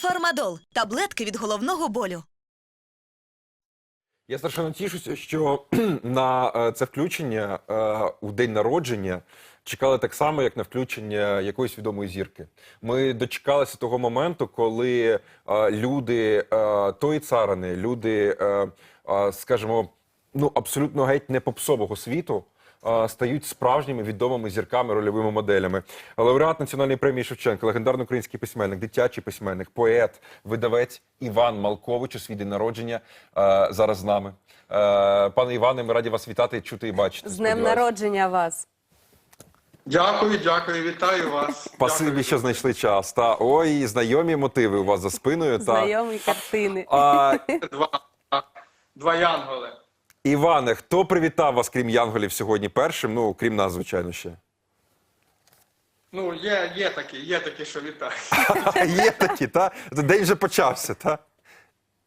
Фармадол таблетки від головного болю. Я страшенно тішуся, що на е, це включення е, у день народження чекали так само, як на включення якоїсь відомої зірки. Ми дочекалися того моменту, коли е, люди тої царини, люди, скажімо, ну абсолютно геть не попсового світу. Стають справжніми відомими зірками, рольовими моделями. Лауреат національної премії Шевченка, легендарний український письменник, дитячий письменник, поет, видавець Іван Малкович у свій день народження зараз з нами. Пане Іване, ми раді вас вітати, чути і бачити. З днем народження вас. Дякую, дякую, вітаю вас. Спасибі, Дякую. що знайшли час. Та ой, знайомі мотиви у вас за спиною. Та Знайомі картини. а, Два, два янголи. Іване, хто привітав вас, крім Янголів, сьогодні першим? Ну, крім нас, звичайно, ще. Ну, є, є такі, є такі, що вітаю. Є такі, та день вже почався, та.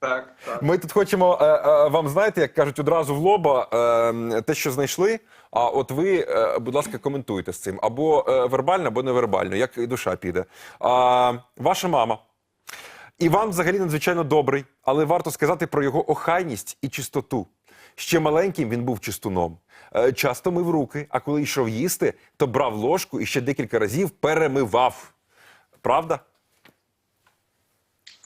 Так, так. Ми тут хочемо е, е, вам, знаєте, як кажуть, одразу в лоба е, те, що знайшли. А от ви, е, будь ласка, коментуйте з цим або е, вербально, або невербально, як і душа піде. А, ваша мама. Іван взагалі надзвичайно добрий, але варто сказати про його охайність і чистоту. Ще маленьким він був чистуном. Е, Часто мив руки, а коли йшов їсти, то брав ложку і ще декілька разів перемивав. Правда?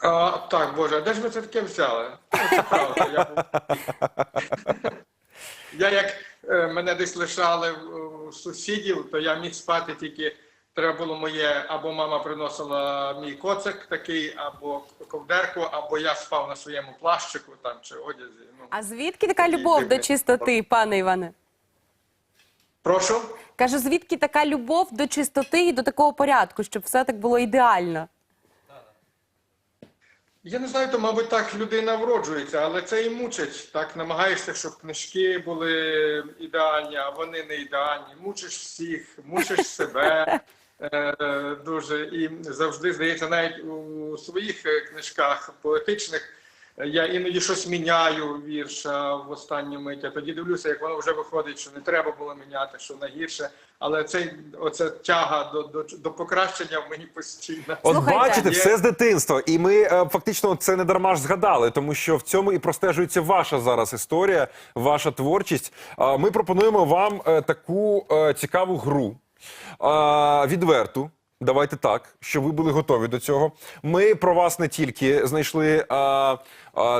А, так, Боже, а де ж ви це таке взяли? Ну, Це правда. Я, був- я як е, мене десь лишали у сусідів, то я міг спати тільки. Треба було моє, або мама приносила мій коцик такий, або ковдерку, або я спав на своєму плащику там чи одязі. А звідки така любов до чистоти, пане Іване? прошу. Кажу, звідки така любов до чистоти і до такого порядку, щоб все так було ідеально? Я не знаю, то, мабуть, так людина вроджується, але це і мучить. Так намагаєшся, щоб книжки були ідеальні, а вони не ідеальні. Мучиш всіх, мучиш себе е, дуже. І завжди здається, навіть у своїх книжках поетичних я іноді щось міняю вірша в останню мить. А тоді дивлюся, як воно вже виходить, що не треба було міняти, що найгірше. Але цей оця тяга до, до, до покращення в мені постійна. От Слухайте. бачите, Є- все з дитинства, і ми е, фактично це не дарма ж згадали, тому що в цьому і простежується ваша зараз історія, ваша творчість. А ми пропонуємо вам е, таку е, цікаву гру е, відверту. Давайте так, щоб ви були готові до цього. Ми про вас не тільки знайшли е, е,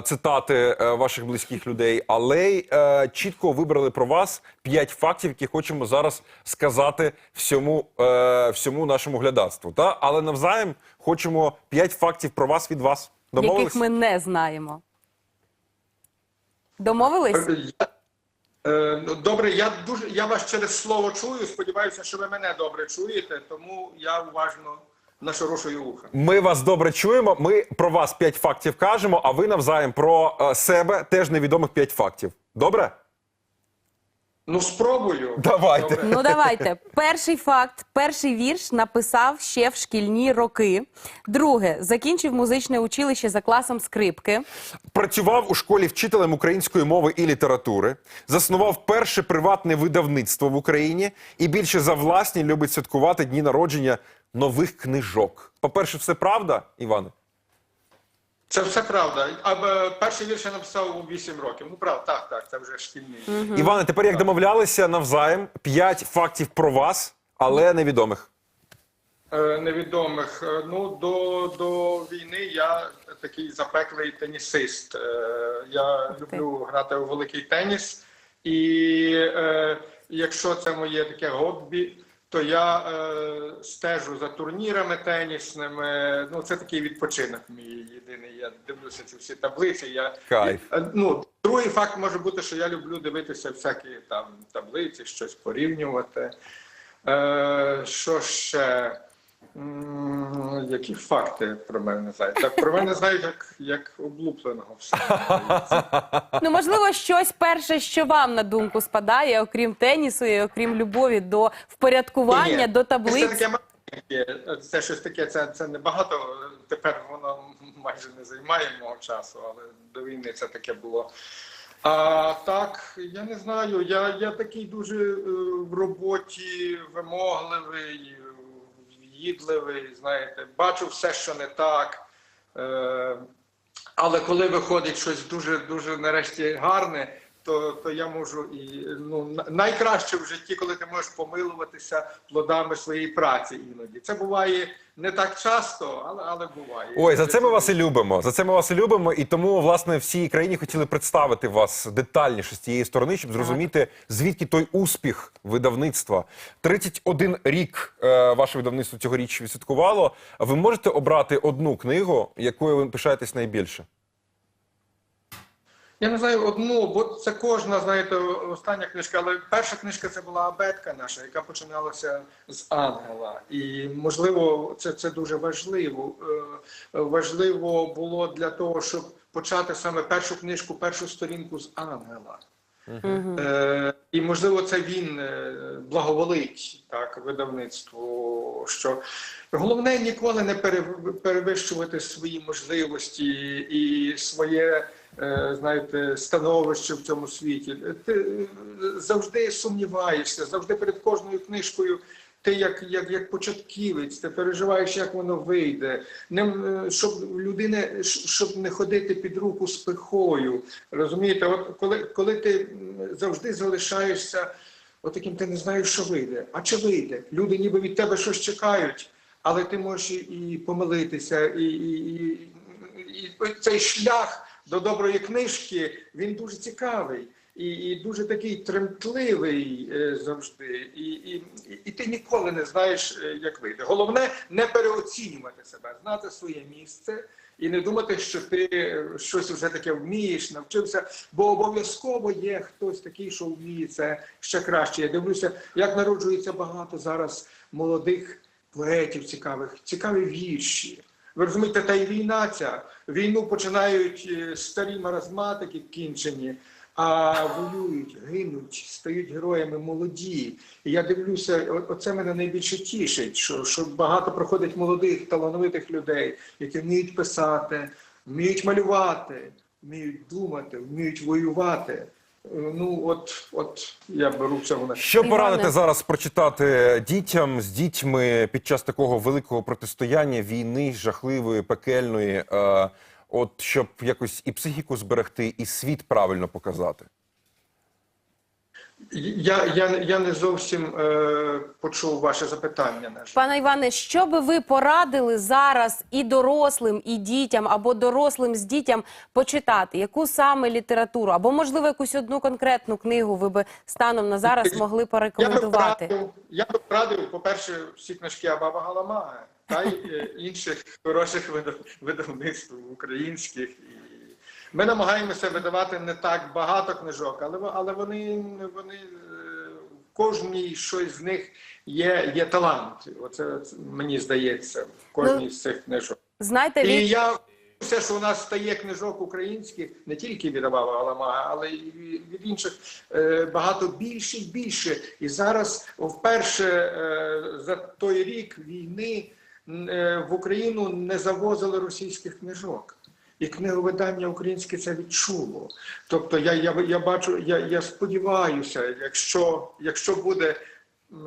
цитати е, ваших близьких людей, але й е, чітко вибрали про вас п'ять фактів, які хочемо зараз сказати всьому, е, всьому нашому глядацтву. Та? Але навзаєм хочемо п'ять фактів про вас від вас. Домовились? Яких ми не знаємо. Домовились? Я- Добре, я дуже я вас через слово чую. Сподіваюся, що ви мене добре чуєте, тому я уважно нашорошую вуха. Ми вас добре чуємо. Ми про вас п'ять фактів кажемо, а ви навзаєм про е, себе теж невідомих п'ять фактів. Добре? Ну, спробую. Давайте. Добре. Ну давайте. Перший факт, перший вірш написав ще в шкільні роки. Друге, закінчив музичне училище за класом скрипки. Працював у школі вчителем української мови і літератури, заснував перше приватне видавництво в Україні і більше за власні любить святкувати дні народження нових книжок. По-перше, все правда, Іване? Це все правда. А е, перший вірш я написав у 8 років. Ну, правда, так, так, це вже шкільний. Іване, тепер як домовлялися навзаєм, п'ять фактів про вас, але невідомих. Е, Невідомих. Е, Ну, до, до війни я такий запеклий тенісист. Е, Я люблю грати у великий теніс. І е, якщо це моє таке хобі, то я е, стежу за турнірами тенісними. Ну, це такий відпочинок мій єдиний. Я дивлюся ці всі таблиці. Я, Кайф. Е, Ну, другий факт може бути, що я люблю дивитися всякі там таблиці, щось порівнювати. Е, що ще? Які факти про мене знають? Так, про мене знають як, як облупленого все. Ну, можливо, щось перше, що вам на думку спадає, окрім тенісу і окрім любові до впорядкування, Ні, до Це таке це щось таке, це, це небагато. Тепер воно майже не займає мого часу, але до війни це таке було. А так, я не знаю. Я, я такий дуже е, в роботі вимогливий, в'їдливий, знаєте, бачу все, що не так. Е, але коли виходить щось дуже дуже нарешті гарне, то, то я можу і ну на- найкраще в житті, коли ти можеш помилуватися плодами своєї праці іноді. Це буває не так часто, але але буває. Ой, за це ми вас і любимо. За це ми вас і любимо. І тому, власне, всій країні хотіли представити вас детальніше з цієї сторони, щоб зрозуміти, звідки той успіх видавництва. 31 рік е, ваше видавництво цьогоріч відсвяткувало. Ви можете обрати одну книгу, якою ви пишаєтесь найбільше? Я не знаю одну, бо це кожна, знаєте, остання книжка, але перша книжка це була абетка наша, яка починалася з ангела. І можливо, це, це дуже важливо. Е, Важливо було для того, щоб почати саме першу книжку, першу сторінку з ангела. Е, і можливо, це він е, благоволить так видавництву. Що головне ніколи не перевищувати свої можливості і своє. е, Знаєте, становище в цьому світі. Ти е, завжди сумніваєшся, завжди перед кожною книжкою. Ти як, як, як початківець, ти переживаєш, як воно вийде, не, е, щоб людина, щ- щоб не ходити під руку з пихою. Розумієте, от коли, коли ти завжди залишаєшся отаким, ти не знаєш, що вийде. А чи вийде? Люди ніби від тебе щось чекають, але ти можеш і помилитися, і, і, і, і цей шлях до доброї книжки він дуже цікавий. І, і дуже такий тремтливий е, завжди, і, і, і- ти ніколи не знаєш, е, як вийде. Головне не переоцінювати себе, знати своє місце і не думати, що ти е, щось вже таке вмієш, навчився, бо обов'язково є хтось такий, що вміє це ще краще. Я дивлюся, як народжується багато зараз молодих поетів цікавих, цікаві вірші. Ви розумієте, та й війна ця. Війну починають старі маразматики кінчені, а воюють, гинуть, стають героями молоді. І я дивлюся, оце мене найбільше тішить, що, що багато проходить молодих, талановитих людей, які вміють писати, вміють малювати, вміють думати, вміють воювати. Е, Ну, от, от я беру цьому на Що порадити зараз прочитати дітям з дітьми під час такого великого протистояння, війни, жахливої, пекельної, е, от щоб якось і психіку зберегти, і світ правильно показати? Я, я, я не зовсім е, почув ваше запитання. На. Пане Іване, що би ви порадили зараз і дорослим, і дітям, або дорослим з дітям почитати? Яку саме літературу? Або, можливо, якусь одну конкретну книгу ви би станом на зараз могли Я би порекомендувати? порадив, я би порадив, по-перше, всі книжки Абаба Галамага та й е, інших хороших видав, видавництв українських. І ми намагаємося видавати не так багато книжок, але, але вони, вони е, в кожній щось з них є, є талант. Оце мені здається, в кожній з цих книжок. Знаєте, І від... я все, що у нас стає книжок українських, не тільки від Абава Галамага, але й від інших е, багато більше і більше. І зараз вперше е, за той рік війни в Україну не завозили російських книжок. І книговидання українське це відчуло. Тобто я, я, я бачу, я, я сподіваюся, якщо, якщо буде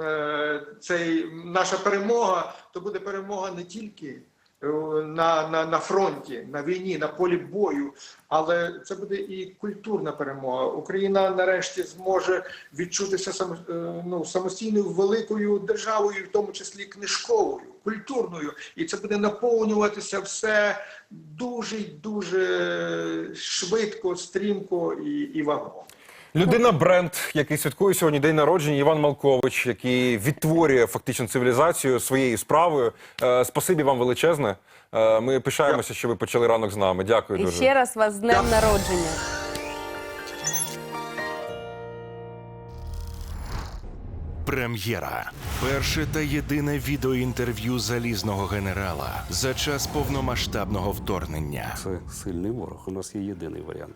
е, цей, наша перемога, то буде перемога не тільки на, на, на фронті, на війні, на полі бою, але це буде і культурна перемога. Україна нарешті зможе відчутися само, е, ну, самостійною великою державою, в тому числі книжковою, культурною, і це буде наповнюватися все дуже дуже швидко, стрімко і, і вагомо. Людина бренд, який святкує сьогодні день народження, Іван Малкович, який відтворює фактично цивілізацію своєю справою. Е, спасибі вам величезне. Е, ми пишаємося, що ви почали ранок з нами. Дякую І дуже. ще раз вас з днем народження. Прем'єра. Перше та єдине відеоінтерв'ю залізного генерала за час повномасштабного вторгнення. Це сильний ворог. У нас є єдиний варіант,